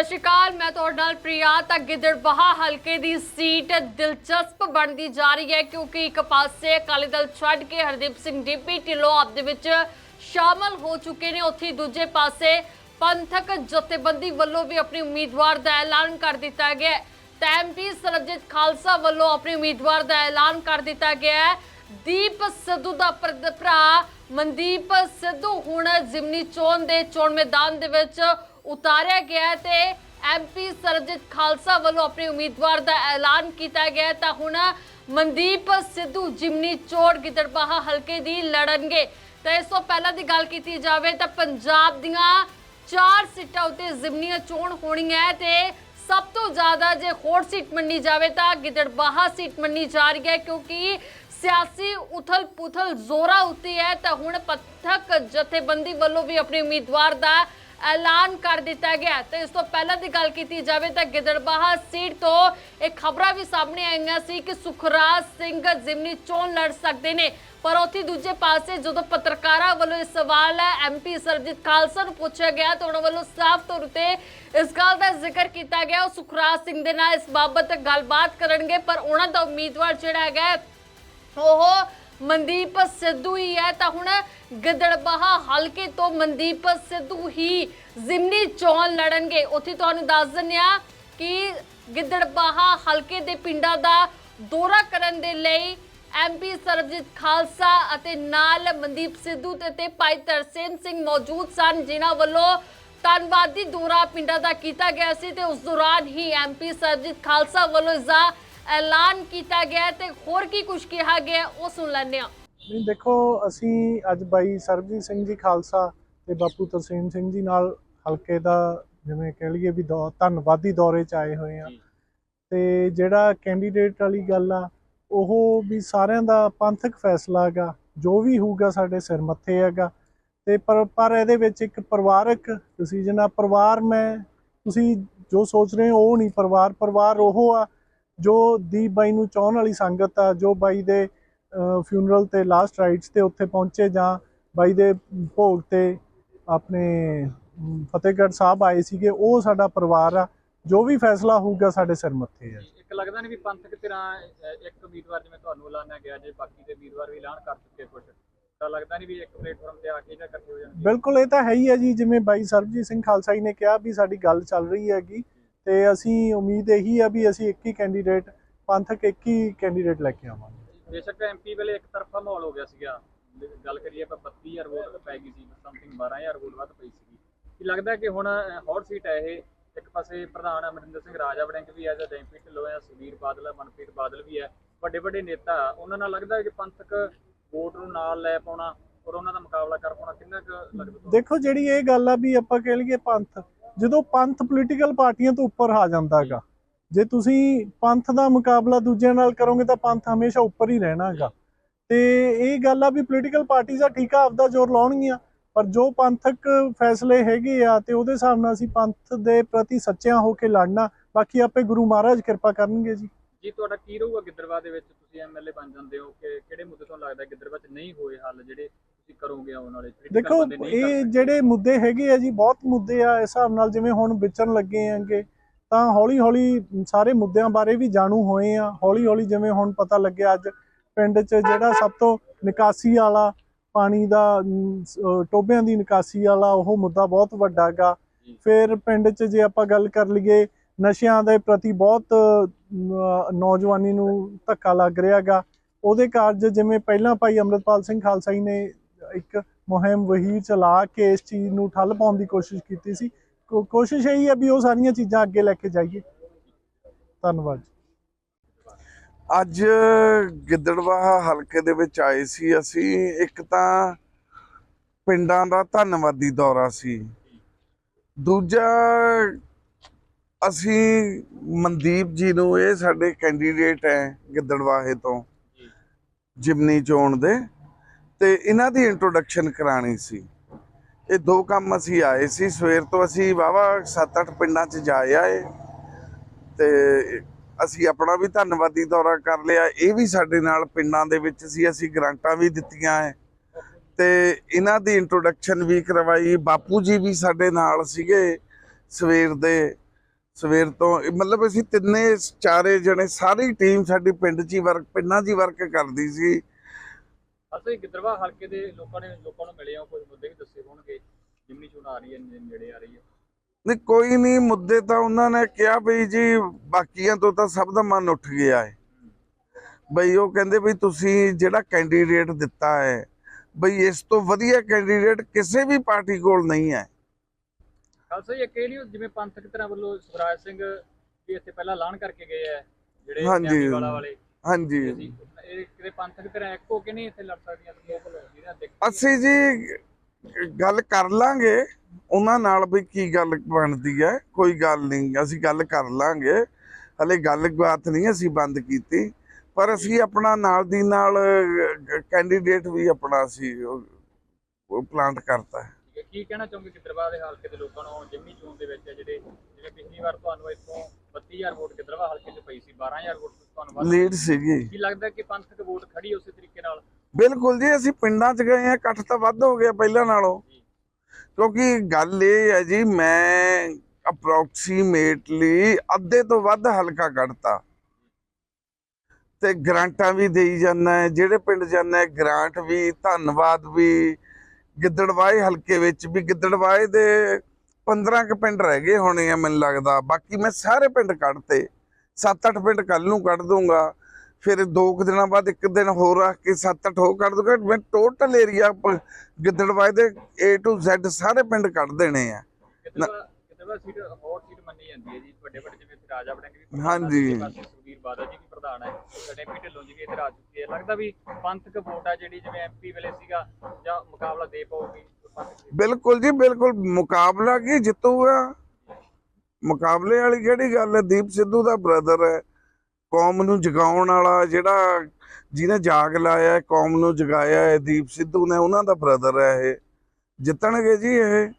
ਸਤਿ ਸ਼੍ਰੀ ਅਕਾਲ, ਮੈਂ ਤੁਹਾਡੇ ਨਾਲ ਪ੍ਰਿਆ। ਤਾਂ ਗਿੱਦੜਬਾਹਾ ਹਲਕੇ ਦੀ ਸੀਟ ਦਿਲਚਸਪ ਬਣਦੀ ਜਾ ਰਹੀ ਹੈ ਕਿਉਂਕਿ ਇੱਕ ਪਾਸੇ ਅਕਾਲੀ ਦਲ ਛੱਡ ਕੇ ਹਰਦੀਪ ਸਿੰਘ ਡੀਪੀ ਢਿੱਲੋਂ ਆਪ ਦੇ ਵਿੱਚ ਸ਼ਾਮਲ ਹੋ ਚੁੱਕੇ ਨੇ। ਉੱਥੇ ਦੂਜੇ ਪਾਸੇ ਪੰਥਕ ਜਥੇਬੰਦੀ ਵੱਲੋਂ ਵੀ ਆਪਣੀ ਉਮੀਦਵਾਰ ਦਾ ਐਲਾਨ ਕਰ ਦਿੱਤਾ ਗਿਆ ਹੈ। ਤਾਂ ਐਮਪੀ ਸਰਬਜੀਤ ਖਾਲਸਾ ਵੱਲੋਂ ਆਪਣੇ ਉਮੀਦਵਾਰ ਦਾ ਐਲਾਨ ਕਰ ਦਿੱਤਾ ਗਿਆ ਹੈ। ਦੀਪ ਸਿੱਧੂ ਦਾ ਪ੍ਰ- ਭਰਾ ਮਨਦੀਪ ਸਿੱਧੂ ਹੁਣ ਜ਼ਿਮਨੀ ਚੋਣ ਦੇ ਚੋਣ ਮੈਦਾਨ ਦੇ ਵਿੱਚ ਉਤਾਰਿਆ ਗਿਆ ਤੇ ਐਮਪੀ ਸਰਬਜੀਤ ਖਾਲਸਾ ਵੱਲੋਂ ਆਪਣੇ ਉਮੀਦਵਾਰ ਦਾ ਐਲਾਨ ਕੀਤਾ ਗਿਆ ਤਾਂ ਹੁਣ ਮਨਦੀਪ ਸਿੱਧੂ ਜ਼ਿਮਨੀ ਚੋਣ ਗਿੱਦੜਬਾਹਾ ਹਲਕੇ ਦੀ ਲੜਨਗੇ। ਤਾਂ ਇਸ ਤੋਂ ਪਹਿਲਾਂ ਦੀ ਗੱਲ ਕੀਤੀ ਜਾਵੇ ਤਾਂ ਪੰਜਾਬ ਦੀਆਂ ਚਾਰ ਸੀਟਾਂ ਉੱਤੇ ਜ਼ਿਮਨੀ ਚੋਣ ਹੋਣੀ ਹੈ ਤੇ ਸਭ ਤੋਂ ਜ਼ਿਆਦਾ ਜੇ ਹੋਰ ਸੀਟ ਮੰਨੀ ਜਾਵੇ ਤਾਂ ਗਿੱਦੜਬਾਹਾ ਸੀਟ ਮੰਨੀ ਜਾ ਰਹੀ ਹੈ ਕਿਉਂਕਿ ਸਿਆਸੀ ਉਥਲ ਪੁਥਲ ਜ਼ੋਰਾਂ ਉੱਤੇ ਹੈ। ਤਾਂ ਹੁਣ ਪੱਥਕ ਜਥੇਬੰਦੀ ਵੱਲੋਂ ਵੀ ਆਪਣੇ ਉਮੀਦਵਾਰ ਦਾ ਐਲਾਨ ਕਰ ਦਿੱਤਾ ਗਿਆ ਹੈ। ਤੇ ਇਸ ਤੋਂ ਪਹਿਲਾਂ ਦੀ ਗੱਲ ਕੀਤੀ ਜਾਵੇ ਤਾਂ ਗਿੱਦੜਬਾਹਾ ਸੀਟ ਤੋਂ ਇਹ ਖਬਰਾਂ ਵੀ ਸਾਹਮਣੇ ਆਈਆਂ ਸੀ ਕਿ ਸੁਖਰਾਜ ਸਿੰਘ ਜ਼ਿਮਨੀ ਚੋਣ ਲੜ ਸਕਦੇ ਨੇ ਪਰ ਉੱਥੇ ਦੂਜੇ ਪਾਸੇ ਜਦੋਂ ਪੱਤਰਕਾਰਾਂ ਵੱਲੋਂ ਇਹ ਸਵਾਲ ਹੈ ਐਮਪੀ ਸਰਜੀਤ ਖਾਲਸਾ ਨੂੰ ਪੁੱਛਿਆ ਗਿਆ ਤਾਂ ਉਹਨਾਂ ਵੱਲੋਂ ਸਾਫ਼ ਤੌਰ ਤੇ ਇਸ ਗੱਲ ਦਾ ਜ਼ਿਕਰ ਕੀਤਾ ਗਿਆ ਉਹ ਸੁਖਰਾਜ ਸਿੰਘ ਦੇ ਨਾਲ ਇਸ ਬਾਬਤ ਗੱਲਬਾਤ ਕਰਨਗੇ, ਪਰ ਉਹਨਾਂ ਦਾ ਉਮੀਦਵਾਰ ਜਿਹੜਾ ਹੈਗਾ ਉਹ ਮਨਦੀਪ ਸਿੱਧੂ ਹੀ ਹੈ, ਤਾਂ ਹੁਣ ਗਿੱਦੜਬਾਹਾ ਹਲਕੇ ਤੋਂ ਮਨਦੀਪ ਸਿੱਧੂ ਹੀ ਜ਼ਿਮਨੀ ਚੋਣ ਲੜਨਗੇ। ਉੱਥੇ ਤੁਹਾਨੂੰ ਦੱਸ ਦਿੰਦੇ ਹਾਂ ਕਿ ਗਿੱਦੜਬਾਹਾ ਹਲਕੇ ਦੇ ਪਿੰਡਾਂ ਦਾ ਦੌਰਾ ਕਰਨ ਦੇ ਲਈ ਐਮਪੀ ਸਰਬਜੀਤ ਖਾਲਸਾ ਅਤੇ ਨਾਲ ਮਨਦੀਪ ਸਿੱਧੂ ਤੇ ਭਾਈ ਤਰਸੇਮ ਸਿੰਘ ਮੌਜੂਦ ਸਨ, ਜਿਨ੍ਹਾਂ ਵੱਲੋਂ ਧੰਨਵਾਦੀ ਦੌਰਾ ਪਿੰਡਾਂ ਦਾ ਕੀਤਾ ਗਿਆ ਸੀ ਤੇ ਉਸ ਦੌਰਾਨ ਹੀ ਐਮਪੀ ਸਰਬਜੀਤ ਖਾਲਸਾ ਵੱਲੋਂ ਇਸ ਦਾ ਐਲਾਨ ਕੀਤਾ ਗਿਆ ਹੈ ਤੇ ਹੋਰ ਕੀ ਕੁਝ ਕਿਹਾ ਗਿਆ ਉਹ ਸੁਣ ਲੈਂਦੇ ਹਾਂ। ਨਹੀਂ ਦੇਖੋ ਅਸੀਂ ਅੱਜ ਬਾਈ ਸਰਬਜੀਤ ਸਿੰਘ ਜੀ ਖਾਲਸਾ ਤੇ ਬਾਪੂ ਤਰਸੇਮ ਸਿੰਘ ਜੀ ਨਾਲ ਹਲਕੇ ਦਾ ਜਿਵੇਂ ਕਹਿ ਲਈਏ ਵੀ ਦੌ- ਧੰਨਵਾਦੀ ਦੌਰੇ 'ਚ ਆਏ ਹੋਏ ਆ ਤੇ ਜਿਹੜਾ ਕੈਂਡੀਡੇਟ ਵਾਲੀ ਗੱਲ ਆ ਉਹ ਵੀ ਸਾਰਿਆਂ ਦਾ ਪੰਥਕ ਫੈਸਲਾ ਹੈਗਾ ਜੋ ਵੀ ਹੋਊਗਾ ਸਾਡੇ ਸਿਰ ਮੱਥੇ ਹੈਗਾ। ਤੇ ਪਰ ਪਰ ਇਹਦੇ ਵਿੱਚ ਇੱਕ ਪਰਿਵਾਰਕ ਡਿਸੀਜਨ ਆ ਪਰਿਵਾਰ ਮੈਂ ਤੁਸੀਂ ਜੋ ਸੋਚ ਰਹੇ ਹੋ ਉਹ ਨਹੀਂ ਪਰਿਵਾਰ ਪਰਿਵਾਰ ਉਹ ਆ ਜੋ ਦੀਪ ਬਾਈ ਨੂੰ ਚਾਹਣ ਵਾਲੀ ਸੰਗਤ ਆ ਜੋ ਬਾਈ ਦੇ ਫਿਊਨਰਲ ਤੇ ਲਾਸਟ ਰਾਈਟਸ ਤੇ ਉੱਥੇ ਪਹੁੰਚੇ ਜਾਂ ਬਾਈ ਦੇ ਭੋਗ ਤੇ ਆਪਣੇ ਫਤਿਹਗੜ੍ਹ ਸਾਹਿਬ ਆਏ ਸੀਗੇ ਉਹ ਸਾਡਾ ਪਰਿਵਾਰ ਆ। ਜੋ ਵੀ ਫੈਸਲਾ ਹੋਊਗਾ ਸਾਡੇ ਸਿਰ ਮੱਥੇ ਆ। ਇੱਕ ਲੱਗਦਾ ਨਹੀਂ ਵੀ ਪੰਥਕ ਧਿਰਾਂ ਇੱਕ ਉਮੀਦਵਾਰ ਜਿਵੇਂ ਤੁਹਾਨੂੰ ਐਲਾਨਿਆ ਗਿਆ ਜੇ ਬਾਕੀ ਦੇ ਉਮੀਦਵਾਰ ਵੀ ਐਲਾਨ ਕਰ ਚੁੱਕੇ ਕੁਝ ਤਾਂ ਲੱਗਦਾ ਨਹੀਂ ਵੀ ਇੱਕ ਪਲੇਟਫਾਰਮ ਤੇ ਆ ਕੇ ਜਾਂ ਇਕੱਠੇ ਹੋ ਜਾਣਗੇ। ਬਿਲਕੁਲ ਇਹ ਤਾਂ ਹੈ ਹੀ ਹੈ ਜੀ ਜਿਵੇਂ ਬਾਈ ਸਰਬਜੀਤ ਸਿੰਘ ਖਾਲਸਾ ਜੀ ਨੇ ਕਿਹਾ ਵੀ ਸਾਡੀ ਗੱਲ ਚੱਲ ਰਹੀ ਹੈਗੀ। ਤੇ ਅਸੀਂ ਉਮੀਦ ਇਹੀ ਆ ਵੀ ਅਸੀਂ ਇੱਕ ਹੀ ਕੈਂਡੀਡੇਟ ਪੰਥਕ ਇੱਕ ਹੀ ਕੈਂਡੀਡੇਟ ਲੈ ਕੇ ਆਵਾਂਗੇ। ਬੇਸ਼ੱਕ ਐਮਪੀ ਵੇਲੇ ਇੱਕ ਤਰਫਾ ਮਾਹੌਲ ਹੋ ਗਿਆ ਸੀਗਾ। ਗੱਲ ਕਰੀਏ ਆਪਾਂ 32000 ਵੋਟ ਪੈ ਗਈ ਸੀ ਸਮਥਿੰਗ 12000 ਵੋਟ ਵੱਧ ਪਈ ਸੀਗੀ। ਕੀ ਲੱਗਦਾ ਕਿ ਹੁਣ ਹੌਟ ਸੀਟ ਹੈ ਇਹ ਇੱਕ ਪਾਸੇ ਪ੍ਰਧਾਨ ਅਮਰਿੰਦਰ ਸਿੰਘ ਰਾਜਾ ਵੜਿੰਗ ਵੀ ਹੈ ਜਾਂ ਡੈਂਪੀ ਢਿੱਲੋਂ ਹੈ ਸੁਖਬੀਰ ਬਾਦਲ ਹੈ ਮਨਪ੍ਰੀਤ ਬਾਦਲ ਵੀ ਹੈ ਵੱਡੇ ਵੱਡੇ ਨੇਤਾ ਉਹਨਾਂ ਨਾਲ ਲੱਗਦਾ ਕਿ ਪੰਥਕ ਵੋਟ ਨੂੰ ਨਾਲ ਲੈ ਪਾਉਣਾ ਔਰ ਉਹਨਾਂ ਦਾ ਮੁਕਾਬਲਾ ਕਰ ਪਾਉਣਾ ਕਿੰਨਾ ਕੁ ਲੱਗਦਾ? ਦੇਖੋ ਜਿਹੜੀ ਇਹ ਗੱਲ ਆ ਵੀ ਆਪਾਂ ਕਹਿ ਲਈਏ ਪੰਥ ਜਦੋਂ ਪੰਥ ਪੋਲੀਟੀਕਲ ਪਾਰਟੀਆਂ ਤੋਂ ਉੱਪਰ ਆ ਜਾਂਦਾ ਜੇ ਤੁਸੀਂ ਪੰਥ ਦਾ ਮੁਕਾਬਲਾ ਦੂਜਿਆਂ ਨਾਲ ਕਰੋਗੇ ਤਾਂ ਪੰਥ ਹਮੇਸ਼ਾ ਉੱਪਰ ਹੀ ਰਹਿਣਾ ਤੇ ਇਹ ਗੱਲ ਆ ਵੀ ਪੋਲੀਟੀਕਲ ਪਾਰਟੀਆਂ ਠੀਕ ਆਪਦਾ ਜ਼ੋਰ ਲਾਉਣਗੀਆਂ, ਪਰ ਜੋ ਪੰਥਕ ਫੈਸਲੇ ਹੈਗੇ ਆ ਤੇ ਉਹਦੇ ਹਿਸਾਬ ਨਾਲ ਅਸੀਂ ਪੰਥ ਦੇ ਪ੍ਰਤੀ ਸੱਚਿਆਂ ਹੋ ਕੇ ਲੜਨਾ, ਬਾਕੀ ਆਪੇ ਗੁਰੂ ਮਹਾਰਾਜ ਕਿਰਪਾ ਕਰਨਗੇ ਜੀ। ਜੀ, ਤੁਹਾਡਾ ਕੀ ਰਹੂਗਾ ਗਿੱਦੜਵਾ ਦੇ ਵਿੱਚ? ਤੁਸੀਂ ਐਮਐਲਏ ਬਣ ਜਾਂਦੇ ਹੋ ਕਿ ਕਿਹੜੇ ਮੁੱਦੇ ਤੋਂ ਲੱਗਦਾ ਗਿੱਦੜਵਾ 'ਚ ਨਹੀਂ ਹੋਏ ਹੱਲ ਜਿਹੜੇ ਕਰੋਗੇ ਆਉਣ ਵਾਲੇ ਦੇਖੋ ਇਹ? ਜਿਹੜੇ ਮੁੱਦੇ ਹੈਗੇ ਆ ਜੀ ਬਹੁਤ ਮੁੱਦੇ ਆ ਇਸ ਹਿਸਾਬ ਨਾਲ ਜਿਵੇਂ ਹੁਣ ਵਿਚਰਨ ਲੱਗੇ ਆਂਗੇ ਤਾਂ ਹੌਲੀ ਹੌਲੀ ਸਾਰੇ ਮੁੱਦਿਆਂ ਬਾਰੇ ਵੀ ਜਾਣੂ ਹੋਏ ਆ ਹੌਲੀ ਹੌਲੀ ਜਿਵੇਂ ਹੁਣ ਪਤਾ ਲੱਗਿਆ ਅੱਜ ਪਿੰਡ 'ਚ ਜਿਹੜਾ ਸਭ ਤੋਂ ਨਿਕਾਸੀ ਵਾਲਾ ਪਾਣੀ ਦਾ ਟੋਬਿਆਂ ਦੀ ਨਿਕਾਸੀ ਵਾਲਾ ਉਹ ਮੁੱਦਾ ਬਹੁਤ ਵੱਡਾ ਹੈਗਾ ਜੀ। ਫਿਰ ਪਿੰਡ 'ਚ ਜੇ ਆਪਾਂ ਗੱਲ ਕਰ ਲਈਏ ਨਸ਼ਿਆਂ ਦੇ ਪ੍ਰਤੀ ਬਹੁਤ ਨੌਜਵਾਨੀ ਨੂੰ ਧੱਕਾ ਲੱਗ ਰਿਹਾਗਾ ਉਹਦੇ ਕਾਰਜ ਜਿਵੇਂ ਪਹਿਲਾਂ ਭਾਈ ਅੰਮ੍ਰਿਤਪਾਲ ਸਿੰਘ ਖਾਲਸਾ ਜੀ ਨੇ ਇੱਕ ਮੁਹਿੰਮ ਵਹੀ ਚਲਾ ਕੇ ਇਸ ਚੀਜ਼ ਨੂੰ ਠੱਲ ਪਾਉਣ ਦੀ ਕੋਸ਼ਿਸ਼ ਕੀਤੀ ਸੀ। ਕੋਸ਼ਿਸ਼ ਇਹੀ ਹੈ ਵੀ ਉਹ ਸਾਰੀਆਂ ਚੀਜ਼ਾਂ ਅੱਗੇ ਲੈ ਕੇ ਜਾਈਏ। ਧੰਨਵਾਦ ਅੱਜ ਗਿੱਦੜਵਾਹਾ ਹਲਕੇ ਦੇ ਵਿੱਚ ਆਏ ਸੀ ਅਸੀਂ। ਇੱਕ ਤਾਂ ਪਿੰਡਾਂ ਦਾ ਧੰਨਵਾਦੀ ਦੌਰਾ ਸੀ। ਦੂਜਾ, ਅਸੀਂ ਮਨਦੀਪ ਜੀ ਨੂੰ ਇਹ ਸਾਡੇ ਕੈਂਡੀਡੇਟ ਹੈ ਗਿੱਦੜਵਾਹੇ ਤੋਂ ਜਿਮਨੀ ਚੋਣ ਦੇ। ਤੇ ਇਹਨਾਂ ਦੀ ਇੰਟਰੋਡਕਸ਼ਨ ਕਰਾਣੀ ਸੀ। ਇਹ ਦੋ ਕੰਮ ਅਸੀਂ ਆਏ ਸੀ। ਸਵੇਰ ਤੋਂ ਅਸੀਂ ਵਾਵਾ 7-8 ਪਿੰਡਾਂ 'ਚ ਜਾ ਆਏ ਤੇ ਅਸੀਂ ਆਪਣਾ ਵੀ ਧੰਨਵਾਦੀ ਦੌਰਾ ਕਰ ਲਿਆ। ਇਹ ਵੀ ਸਾਡੇ ਨਾਲ ਪਿੰਡਾਂ ਦੇ ਵਿੱਚ ਸੀ। ਅਸੀਂ ਗ੍ਰਾਂਟਾਂ ਵੀ ਦਿੱਤੀਆਂ ਹੈ ਤੇ ਇਹਨਾਂ ਦੀ ਇੰਟਰੋਡਕਸ਼ਨ ਵੀ ਕਰਵਾਈ। ਬਾਪੂ ਜੀ ਵੀ ਸਾਡੇ ਨਾਲ ਸੀਗੇ ਸਵੇਰ ਦੇ। ਸਵੇਰ ਤੋਂ ਮਤਲਬ ਅਸੀਂ ਤਿੰਨੇ ਚਾਰੇ ਜਣੇ ਸਾਰੀ ਟੀਮ ਸਾਡੀ ਪਿੰਡ 'ਚ ਹੀ ਵਰਕ ਪਿੰਡਾਂ 'ਚ ਹੀ ਵਰਕ ਕਰਦੀ ਸੀ। ਅਸੀਂ ਗਿੱਦੜਵਾ ਹਲਕੇ ਦੇ ਲੋਕਾਂ ਨੇ ਲੋਕਾਂ ਨੂੰ ਮਿਲੇ ਹੋ ਕੁਝ ਮੁੱਦੇ ਵੀ ਦੱਸੇ ਹੋਣਗੇ। ਜਿਮਨੀ ਚੋਣ ਆ ਰਹੀ ਹੈ ਨੇੜੇ ਆ ਰਹੀ ਹੈ। ਨਹੀਂ ਕੋਈ ਨਹੀਂ ਮੁੱਦੇ ਤਾਂ ਉਹਨਾਂ ਨੇ ਕਿਹਾ ਬਈ ਜੀ ਬਾਕੀਆਂ ਤੋਂ ਤਾਂ ਸਭ ਦਾ ਮਨ ਉੱਠ ਗਿਆ ਹੈ। ਬਈ ਉਹ ਕਹਿੰਦੇ ਬਈ ਤੁਸੀਂ ਜਿਹੜਾ ਕੈਂਡੀਡੇਟ ਦਿੱਤਾ ਹੈ ਬਈ ਇਸ ਤੋਂ ਵਧੀਆ ਕੈਂਡੀਡੇਟ ਕਿਸੇ ਵੀ ਪਾਰਟੀ ਕੋਲ ਨਹੀਂ ਹੈ। ਖਾਲਸਾ ਜੀ ਜਿਵੇਂ ਪੰਥਕ ਤਰ੍ਹਾਂ ਵੱਲੋਂ ਸੁਖਰਾਜ ਸਿੰਘ ਜੀ ਇੱਥੇ ਪਹਿਲਾਂ ਐਲਾਨ ਕਰਕੇ ਗਏ ਆ ਜਿਹੜੇ ਹਾਂਜੀ। ਵਾਲਾ ਵਾਲੇ। ਹਾਂਜੀ। ਅਸੀਂ ਇਹ ਕਿਤੇ ਪੰਥਕ ਤਰ੍ਹਾਂ ਇੱਕੋ ਕਿ ਨਹੀਂ ਇੱਥੇ ਲੜ ਸਕਦੀਆਂ ਲੋਕ ਜਿਹਨਾਂ ਦੇਖ। ਅਸੀਂ ਜੀ ਗੱਲ ਕਰ ਲਾਂਗੇ ਉਹਨਾਂ ਨਾਲ ਵੀ ਕੀ ਗੱਲ ਬਣਦੀ ਹੈ ਕੋਈ ਗੱਲ ਨਹੀਂ ਅਸੀਂ ਗੱਲ ਕਰ ਲਾਂਗੇ। ਹਲੇ ਗੱਲ ਬਾਤ ਨਹੀਂ ਅਸੀਂ ਬੰਦ ਕੀਤੀ ਪਰ ਅਸੀਂ ਆਪਣਾ ਨਾਲ ਦੀ ਨਾਲ ਕੈਂਡੀਡੇਟ ਵੀ ਆਪਣਾ ਅਸੀਂ ਪਲਾਂਟ ਕਰਤਾ ਕੀ ਕਹਿਣਾ ਚਾਹੋਗੇ ਗਿੱਦੜਵਾ ਦੇ ਹਲਕੇ ਦੇ ਲੋਕਾਂ ਨੂੰ ਜਿਮਨੀ ਚੋਣ ਦੇ ਵਿੱਚ ਜਿਹੜੇ ਜਿਵੇਂ ਪਿਛਲੀ ਵਾਰ ਤੁਹਾਨੂੰ ਇੱਥੋਂ 32000 ਵੋਟ ਗਿੱਦੜਵਾ ਹਲਕੇ 'ਚ ਪਈ ਸੀ 12000 ਵੋਟ ਤੁਹਾਨੂੰ ਵੱਧ ਲੀਡ ਸੀਗੀ। ਕੀ ਲੱਗਦਾ ਕਿ ਪੰਥਕ ਵੋਟ ਖੜੀ ਉਸੇ ਤਰੀਕੇ ਨਾਲ? ਬਿਲਕੁਲ ਜੀ ਅਸੀਂ ਪਿੰਡਾਂ 'ਚ ਗਏ ਆ ਇਕੱਠ ਤਾਂ ਵੱਧ ਹੋ ਗਿਆ ਪਹਿਲਾਂ ਨਾਲੋਂ। ਕਿਉਂਕਿ ਗੱਲ ਇਹ ਹੈ ਜੀ ਮੈਂ ਅਪਰੋਕਸੀਮੇਟਲੀ ਅੱਧੇ ਤੋਂ ਵੱਧ ਹਲਕਾ ਕੱਢਤਾ। ਤੇ ਗ੍ਰਾਂਟਾਂ ਵੀ ਦੇਈ ਜਾਂਦਾ ਹੈ ਜਿਹੜੇ ਪਿੰਡ ਜਾਂਦਾ ਹੈ ਗ੍ਰਾਂਟ ਵੀ ਧੰਨਵਾਦ ਵੀ ਗਿੱਦੜਵਾਏ ਹਲਕੇ ਵਿੱਚ ਵੀ ਗਿੱਦੜਵਾਏ ਦੇ 15 ਕੁ ਪਿੰਡ ਰਹਿ ਗਏ ਹੋਣੇ ਆ ਮੈਨੂੰ ਲੱਗਦਾ। ਬਾਕੀ ਮੈਂ ਸਾਰੇ ਪਿੰਡ ਕੱਢਤੇ। 7-8 ਪਿੰਡ ਕੱਲ ਨੂੰ ਕੱਢ ਦੂੰਗਾ। ਫਿਰ ਦੋ ਕੁ ਦਿਨਾਂ ਬਾਅਦ ਇੱਕ ਦਿਨ ਹੋਰ ਰੱਖ ਕੇ 7-8 ਹੋਰ ਕੱਢ ਦੂੰਗਾ। ਮੈਂ ਟੋਟਲ ਏਰੀਆ ਗਿੱਦੜਵਾਏ ਦੇ A to Z ਸਾਰੇ ਪਿੰਡ ਕੱਢ ਦੇਣੇ ਆ। Gidderbaha Gidderbaha seat hot seat ਮੰਨੀ ਜਾਂਦੀ ਹੈ ਜੀ। ਵੱਡੇ ਵੱਡੇ ਜਿਵੇਂ ਇੱਥੇ ਰਾਜਾ ਵੜਿੰਗ ਵੀ ਪ੍ਰਧਾਨ ਆ, ਹਾਂਜੀ। ਸੁਖਬੀਰ ਬਾਦਲ ਜੀ ਵੀ ਪ੍ਰਧਾਨ ਹੈ ਸਾਡੇ ਵੀ ਢਿੱਲੋਂ ਜੀ ਵੀ ਇੱਧਰ ਆ ਚੁੱਕੇ ਆ। ਲੱਗਦਾ ਵੀ ਪੰਥਕ ਵੋਟ ਆ ਜਿਹੜੀ ਜਿਵੇਂ ਐਮਪੀ ਵੇਲੇ ਸੀਗਾ ਜਾਂ ਮੁਕਾਬਲਾ ਦੇ ਪਾਉਗੀ? ਬਿਲਕੁਲ ਜੀ, ਬਿਲਕੁਲ ਮੁਕਾਬਲਾ ਕੀ ਜਿੱਤੂਗਾ? ਮੁਕਾਬਲੇ ਵਾਲੀ ਕਿਹੜੀ ਗੱਲ ਹੈ? ਦੀਪ ਸਿੱਧੂ ਦਾ ਬ੍ਰਦਰ ਹੈ। ਕੌਮ ਨੂੰ ਜਗਾਉਣ ਵਾਲਾ ਜਿਹੜਾ ਜਿਹਨੇ ਜਾਗ ਲਾਇਆ ਕੌਮ ਨੂੰ ਜਗਾਇਆ ਹੈ, ਦੀਪ ਸਿੱਧੂ ਨੇ ਉਹਨਾਂ ਦਾ ਬ੍ਰਦਰ ਹੈ ਇਹ। ਜਿੱਤਣਗੇ ਜੀ ਇਹ।